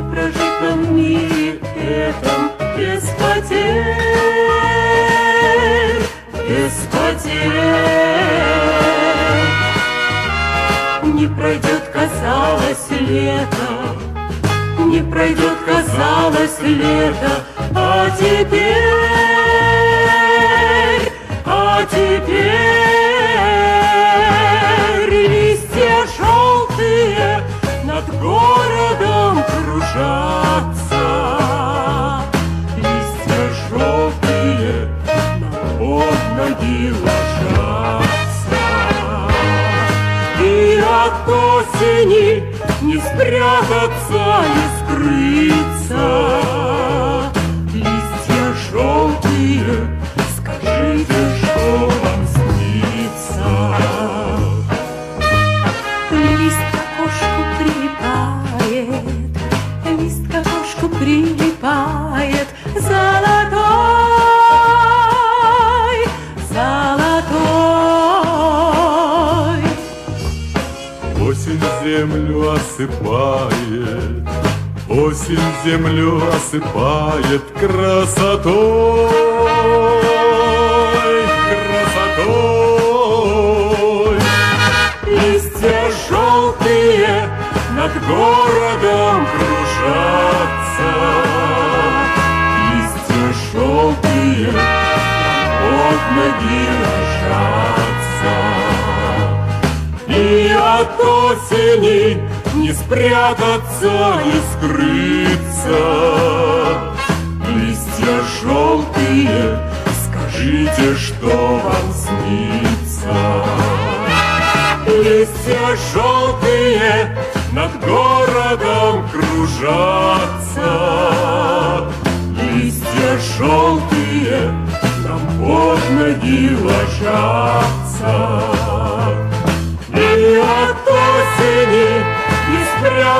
не прожитом мире этом без потерь, без потерь. Не пройдет, казалось, лето, не пройдет, казалось, лето, а теперь, а теперь. Осени не спрятаться, не скрыться. Осень землю осыпает, осень землю осыпает красотой, красотой. Листья желтые над городом кружатся. Листья желтые под ноги от осени не спрятаться, не скрыться. Листья желтые, скажите, что вам снится? Листья желтые над городом кружатся. Листья желтые нам под ноги ложатся.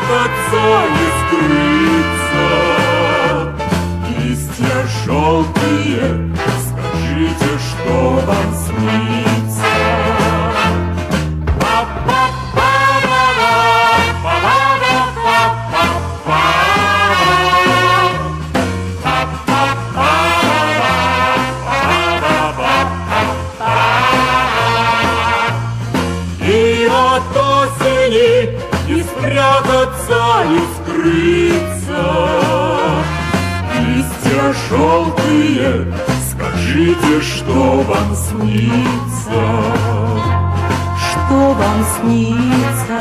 Спрятаться, не скрыться. Листья желтые, скажите, что вам снится? Осени спрятаться, не скрыться. Листья желтые, скажите, что вам снится? Что вам снится?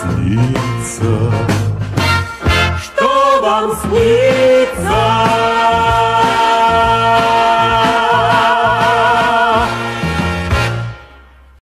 Снится. Что вам снится?